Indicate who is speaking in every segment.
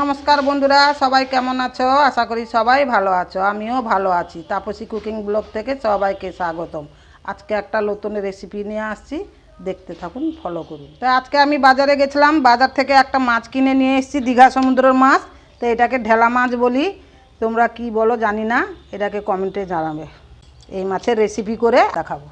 Speaker 1: নমস্কার বন্ধুরা, সবাই কেমন আছো? আশা করি সবাই ভালো আছো, আমিও ভালো আছি। তাপসী কুকিং ব্লগ থেকে সবাইকে স্বাগতম। আজকে একটা নতুন রেসিপি নিয়ে আসছি, দেখতে থাকুন ফলো করুন। তো আজকে আমি বাজারে গেছিলাম, বাজার থেকে একটা মাছ কিনে নিয়ে এসেছি, দীঘা সমুদ্রের মাছ। তো এটাকে ঢেলা মাছ বলি। তোমরা কি বলো জানি না, এটাকে কমেন্টে জানাবে। এই মাছের রেসিপি করে দেখাবো।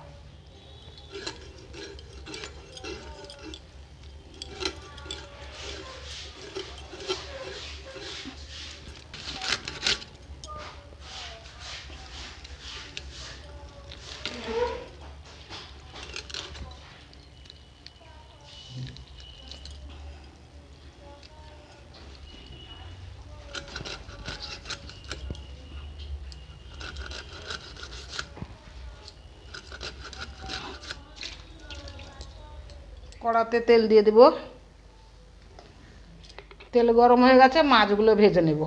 Speaker 1: কড়াতে তেল দিয়ে দেব। তেল গরম হয়ে গেছে, মাছগুলো ভেজে নেব।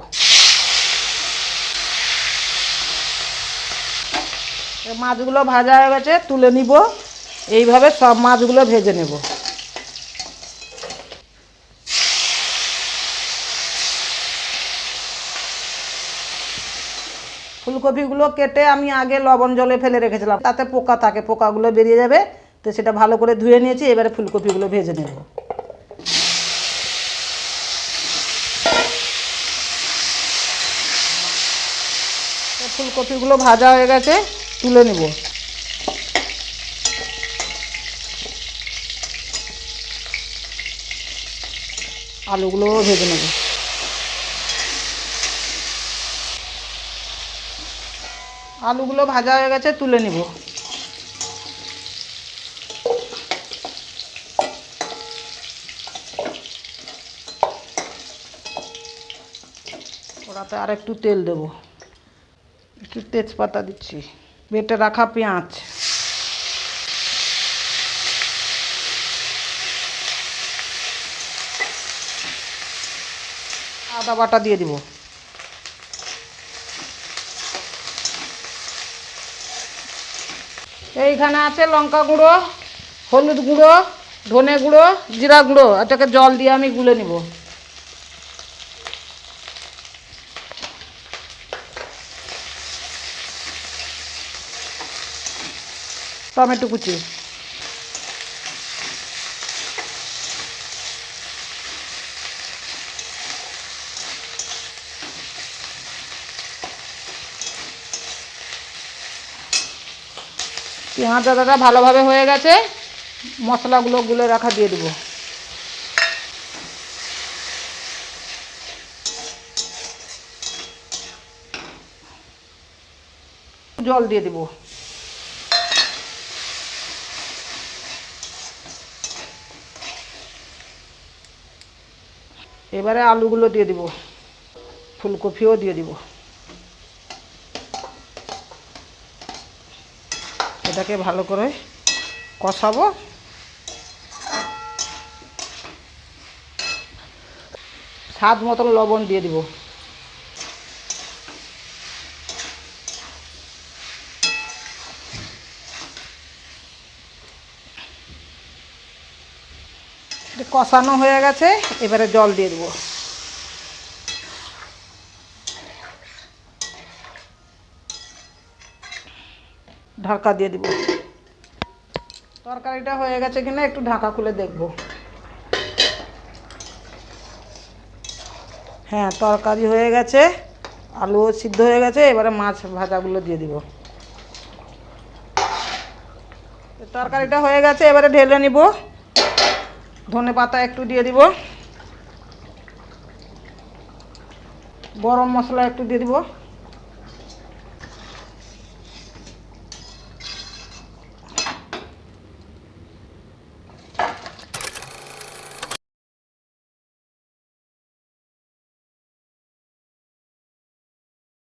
Speaker 1: মাছগুলো ভাজা হয়ে গেছে, তুলে নিব। এইভাবে সব মাছগুলো ভেজে নেব। ফুলকপিগুলো কেটে আমি আগে লবণ জলে ফেলে রেখেছিলাম, তাতে পোকা থাকে, পোকাগুলো বেরিয়ে যাবে। তো সেটা ভালো করে ধুয়ে নিয়েছি, এবারে ফুলকপিগুলো ভেজে নেব। ফুলকপিগুলো ভাজা হয়ে গেছে, তুলে নেব। আলুগুলোও ভেজে নেব। আলুগুলো ভাজা হয়ে গেছে, তুলে নিব। ওরাতে আর একটু তেল দেব। একটু তেজপাতা দিচ্ছি। বেটে রাখা পেঁয়াজ। আদা বাটা দিয়ে দিব। এইখানে আছে লঙ্কা গুঁড়ো, হলুদ গুঁড়ো, ধনে গুঁড়ো, জিরা গুঁড়ো। এটাকে জল দিয়ে আমি গুলে নিব। টমেটো কুচি। পেঁয়াজ আদাটা ভালোভাবে হয়ে গেছে, মশলাগুলো গুলে রাখা দিয়ে দেবো। জল দিয়ে দেবো। এবারে আলুগুলো দিয়ে দিব। ফুলকপিও দিয়ে দিব। এটাকে ভালো করে কষাবো। স্বাদ মতন লবণ দিয়ে দিব। কষানো হয়ে গেছে, এবারে জল দিয়ে দেবো। ঢাকা দিয়ে দিব। তরকারিটা হয়ে গেছে কিনা একটু ঢাকা খুলে দেখব। হ্যাঁ তরকারি হয়ে গেছে, আলুও সিদ্ধ হয়ে গেছে, এবারে মাছ ভাজাগুলো দিয়ে দিব। তরকারিটা হয়ে গেছে, এবারে ঢেলে নিব। ধনে পাতা একটু দিয়ে দিব। গরম মশলা একটু দিয়ে দিব।